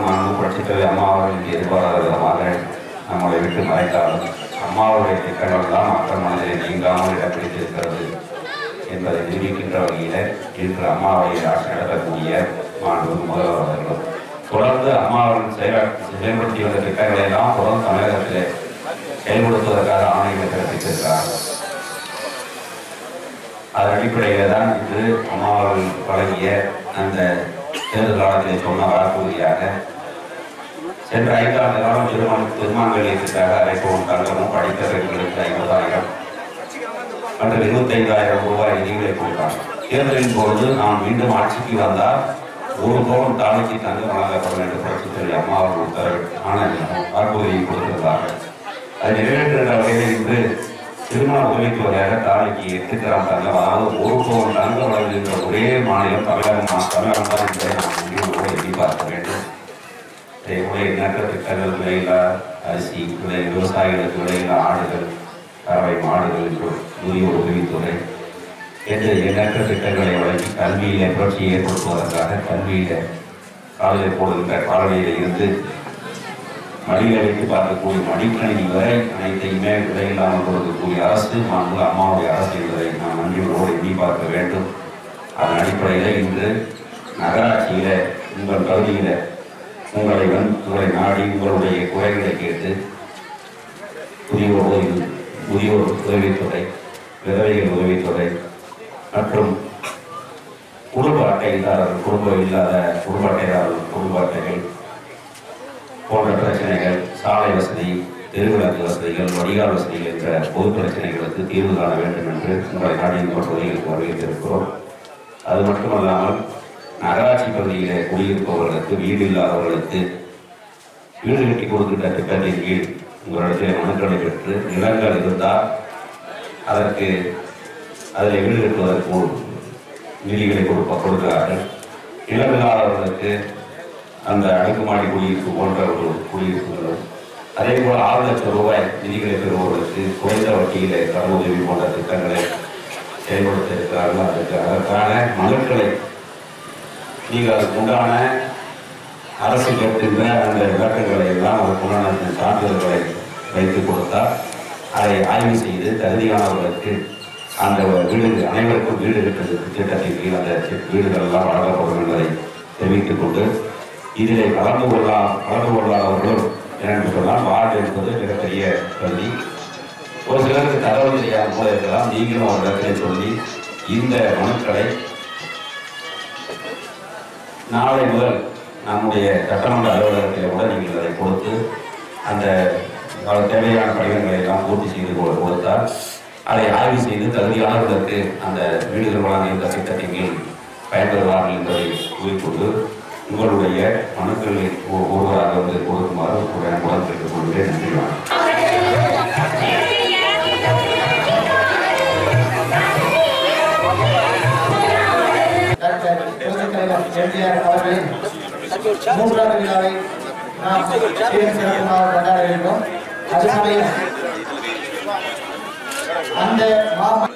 மாண்பு புரட்சித்தலைவர் அம்மா எதிர்பாராத விதமாக நம்மளை விட்டு மறைத்தாலும் அம்மாவுடைய திட்டங்கள் தான் மற்ற மனதிலே நீங்காமல் இடம் பிடித்திருக்கிறது என்பதை நிரூபிக்கின்ற வகையில் இன்று அம்மாவை ஆட்சி நடத்தக்கூடிய மாண்பு முதல்வர் அவர்களும் தொடர்ந்து அம்மா செயலா- செயல்படுத்தி வந்த திட்டங்களை எல்லாம் தொடர்ந்து தமிழகத்திலே செயல்படுத்துவதற்காக ஆணைகளை பிறப்பித்திருக்கிறார் அதன் அடிப்படையில் தான் இன்று அம்மா அவர்கள் வழங்கிய அந்த தேர்தல் காலத்திலே சொன்ன வாக்குறுதியாக சென்ற ஐந்தாண்டு காலம் திருமண திருமண அழைப்போம் அரைப்பவன் தங்கமும் படித்த பெண்களுக்கு ஐம்பதாயிரம் மற்றும் இருபத்தைந்தாயிரம் ரூபாய் நிதிகளை கொடுத்தார். தேர்தலின் பொழுது நாம் மீண்டும் ஆட்சிக்கு வந்தால் ஒரு பவுன் தாழ்ச்சி தங்கம் வழங்கப்படும் என்று புரட்சித் அம்மா அவர்கள் உத்தரவு ஆன வாக்குறுதியை கொடுத்திருந்தார்கள். அது நிறைவேற்றுகின்ற வகையில் திருமண உதவித்தொகையாக தாலிக்கு எட்டு கிராம் தங்கம் அதாவது ஒரு பவுன் தங்கம் வழங்குகின்ற ஒரே மாநிலம் தமிழகம் தமிழகம் தான் என்பதை நாம் முடிவோடு எண்ணி பார்க்க வேண்டும் அதேபோல எண்ணற்ற திட்டங்கள் விலையில்லா அரிசி விலை விவசாயிகளுக்கு விலையில்லா ஆடுகள் பறவை மாடுகள் முதியோர் உதவித்துறை என்று எண்ணற்ற திட்டங்களை வழங்கி கல்வியில புரட்சியை ஏற்படுத்துவதற்காக கல்வியில காலையில் போடுகின்ற காலையில் இருந்து மடியில் வைத்து பார்க்கக்கூடிய மடிக்கணினி வரை அனைத்தையுமே விலையில்லாமல் கொடுக்கக்கூடிய அரசு மாண்பு அம்மாவுடைய அரசு என்பதை நாம் நன்றியோடு எண்ணி பார்க்க வேண்டும். அதன் அடிப்படையில் இன்று நகராட்சியில உங்கள் பகுதியில உங்களை வந்து உங்களை நாடி உங்களுடைய குறைகளை கேட்டு முதியோர் உதவி முதியோர் உதவித்தொகை விதவைகள் உதவித்தொகை மற்றும் குடும்ப அட்டைதாரர்கள் குடும்பம் இல்லாத குடும்ப அட்டைதாரர்கள் குடும்ப அட்டைகள் போன்ற பிரச்சனைகள் சாலை வசதி தெருவிளக்கு வசதிகள் வடிகால் வசதிகள் என்ற பொது பிரச்சனைகளுக்கு தீர்வு காண வேண்டும் என்று உங்களை நாட்டின் இந்த பகுதிகளுக்கு வரவேற்றிருக்கிறோம். அது மட்டுமல்லாமல் நகராட்சி பகுதியிலே குடியிருப்பவர்களுக்கு வீடு இல்லாதவர்களுக்கு வீடு கட்டி கொடுக்கின்ற திட்டத்தின் கீழ் உங்களிடத்தில் மனுக்களை பெற்று நிலங்கள் இருந்தால் அதற்கு அதில் வீடு கட்டுவதற்கு நிதிகளை கொடுப்ப கொடுக்கிறார்கள். நிலமில்லாதவர்களுக்கு அந்த அடுக்குமாடி குடியிருப்பு போன்ற ஒரு குடியிருப்புகளும் அதே போல் ஆறு லட்சம் ரூபாய் நிதிகளை பெறுபவர்களுக்கு குறைந்த வட்டியிலே கடன் உதவி போன்ற திட்டங்களை செயல்படுத்த இருக்கிறார்கள் அதற்கு அதற்கான மனுக்களை நீங்கள் அதுக்கு உண்டான அரசு கேட்கின்ற அந்த விளக்கங்களை எல்லாம் அதற்குண்டான சான்றிதழ்களை வைத்து கொடுத்தால் அதை ஆய்வு செய்து தகுதியானவர்களுக்கு அந்த வீடு அனைவருக்கும் வீடு இருக்கிறது திட்டத்தின் கீழ் அந்த வீடுகள் எல்லாம் வழங்கப்படும் என்பதை தெரிவித்துக் கொண்டு இதிலே கலந்து கொள்ளலாம் கலந்து கொள்ளாதவர்களும் என்னென்று சொன்னால் வார்டு என்பது மிகப்பெரிய பள்ளி ஒரு சிலருக்கு தகவல் தெரியாத போல இருக்கலாம். நீங்களும் ஒரு இடத்திலே சொல்லி இந்த மனுக்களை நாளை முதல் நம்முடைய சட்டமன்ற அலுவலகத்தில் கூட நீங்கள் அதை கொடுத்து அந்த தேவையான படிவங்களை எல்லாம் பூர்த்தி செய்து கொடுத்தால் அதை ஆய்வு செய்து தகுதியானவர்களுக்கு அந்த வீடுகள் வழங்க இந்த திட்டத்தின் கீழ் பயன்பெறுவார்கள் என்பதை கூறிக்கொண்டு உங்களுடைய மனுக்களை ஒருவராக வந்து கொடுக்குமாறு ஒரு கேட்டுக் கொள்கிறேன் நன்றி வணக்கம். எம்ஜிஆர் அவர்களின் மூன்றாவது விழாவை நாம் கொண்டாட வேண்டும் சமயம் அந்த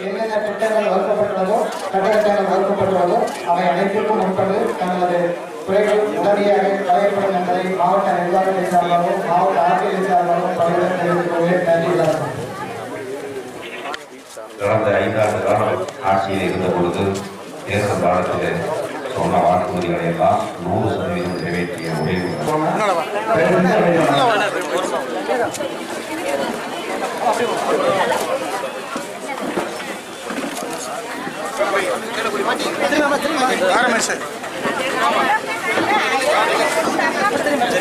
என்னென்ன திட்டங்கள் வகுக்கப்பட்டுள்ளதோ கட்டடங்கள் வகுக்கப்பட்டுள்ளதோ அவை அனைத்திற்கும் முன்பது தங்களது குறைகள் உடனடியாக களையப்படும் என்பதை மாவட்ட நிர்வாகத்தின் சார்பாகவும் மாவட்ட ஆட்சியரின் சார்பாகவும் பணியுடன் தெரிவித்துக் கொள்கிறேன் நன்றி வணக்கம். கடந்த ஐந்தாண்டு காலம் ஆட்சியில் இருந்த பொழுது தேர்தல் காலத்தில் சொன்ன வாக்குறுதிகளை எல்லாம் நூறு சதவீதம் நிறைவேற்றிய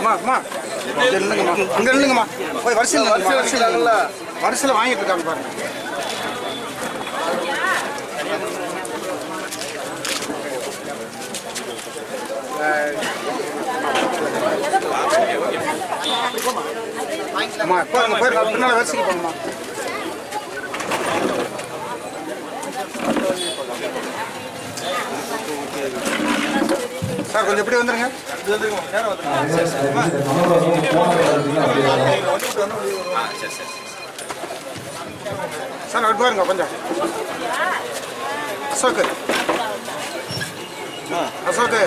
அம்மா இங்கே நில்லுங்கம்மா. இங்கே போய் வரிசையில் வரிசையில் வரிசையில் வரிசையில் வாங்கிட்டு இருக்காங்க பாருங்க. அம்மா போயிருங்க பின்னால் வரிசைக்கு போகணுமா சார் கொஞ்சம் எப்படி வந்துருங்க. சார் அட் பாருங்க கொஞ்சம். அசோக்கு அசோக்கு